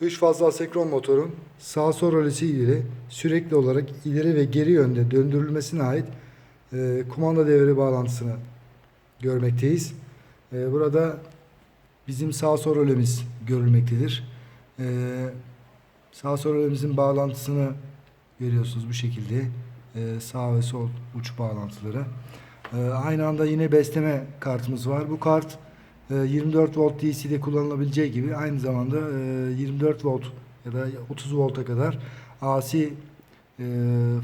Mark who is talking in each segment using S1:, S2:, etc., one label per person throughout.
S1: 3 fazla asenkron motorun sağ sol rölesi ile sürekli olarak ileri ve geri yönde döndürülmesine ait e, kumanda devre bağlantısını görmekteyiz. E, burada bizim sağ sol rölemiz görülmektedir. E, sağ sol rölemizin bağlantısını görüyorsunuz bu şekilde. E, sağ ve sol uç bağlantıları. E, aynı anda yine besleme kartımız var. Bu kart 24 volt DC'de kullanılabileceği gibi aynı zamanda e, 24 volt ya da 30 volta kadar AC e,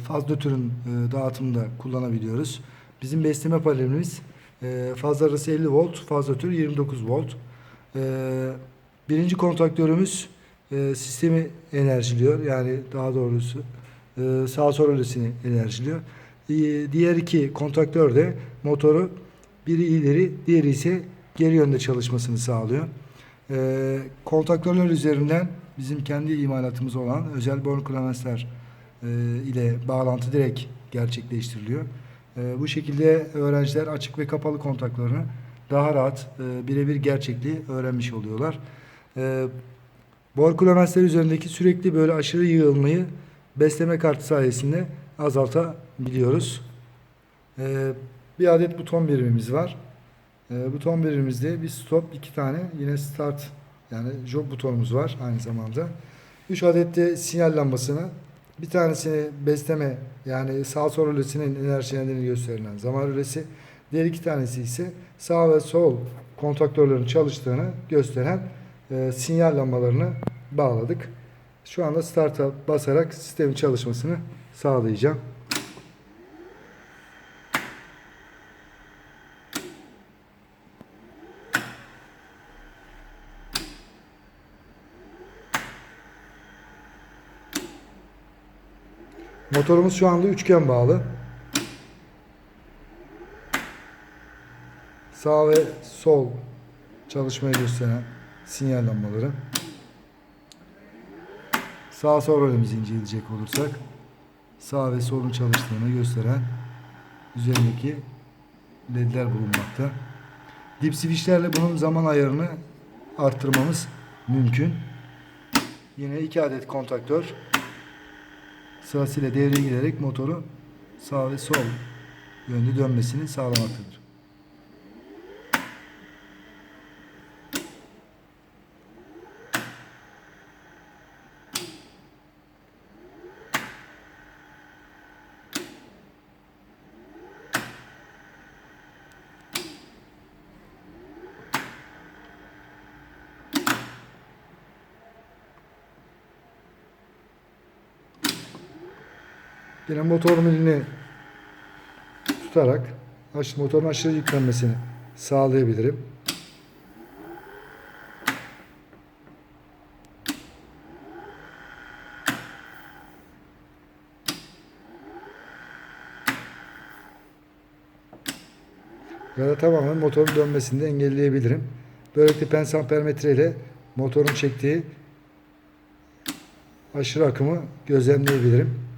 S1: faz nötrün e, dağıtımında kullanabiliyoruz. Bizim besleme panelimiz e, faz arası 50 volt, faz nötr 29 volt. E, birinci kontaktörümüz e, sistemi enerjiliyor. Yani daha doğrusu e, sağ sol rölesini enerjiliyor. E, diğer iki kontaktör de motoru biri ileri, diğeri ise geri yönde çalışmasını sağlıyor. E, kontaktörler üzerinden bizim kendi imalatımız olan özel Born Clemensler e, ile bağlantı direkt gerçekleştiriliyor. E, bu şekilde öğrenciler açık ve kapalı kontaklarını daha rahat e, birebir gerçekliği öğrenmiş oluyorlar. E, Bor Clemensler üzerindeki sürekli böyle aşırı yığılmayı besleme kartı sayesinde azaltabiliyoruz. E, bir adet buton birimimiz var. E, buton birimimizde bir stop, iki tane yine start yani job butonumuz var aynı zamanda. 3 adet de sinyal lambasını bir tanesini besleme yani sağ sol rölesinin enerjilendiğini gösteren zaman rölesi. Diğer iki tanesi ise sağ ve sol kontaktörlerin çalıştığını gösteren e, sinyal lambalarını bağladık. Şu anda start'a basarak sistemin çalışmasını sağlayacağım. Motorumuz şu anda üçgen bağlı. Sağ ve sol çalışmayı gösteren sinyal lambaları. Sağ sol rolümüzü inceleyecek olursak sağ ve solun çalıştığını gösteren üzerindeki ledler bulunmakta. Dip switchlerle bunun zaman ayarını arttırmamız mümkün. Yine iki adet kontaktör sırasıyla devreye girerek motoru sağ ve sol yönde dönmesini sağlamaktadır. Yine motor milini tutarak motorun aşırı yüklenmesini sağlayabilirim. Ya da tamamen motorun dönmesini de engelleyebilirim. Böylelikle pens ampermetre ile motorun çektiği aşırı akımı gözlemleyebilirim.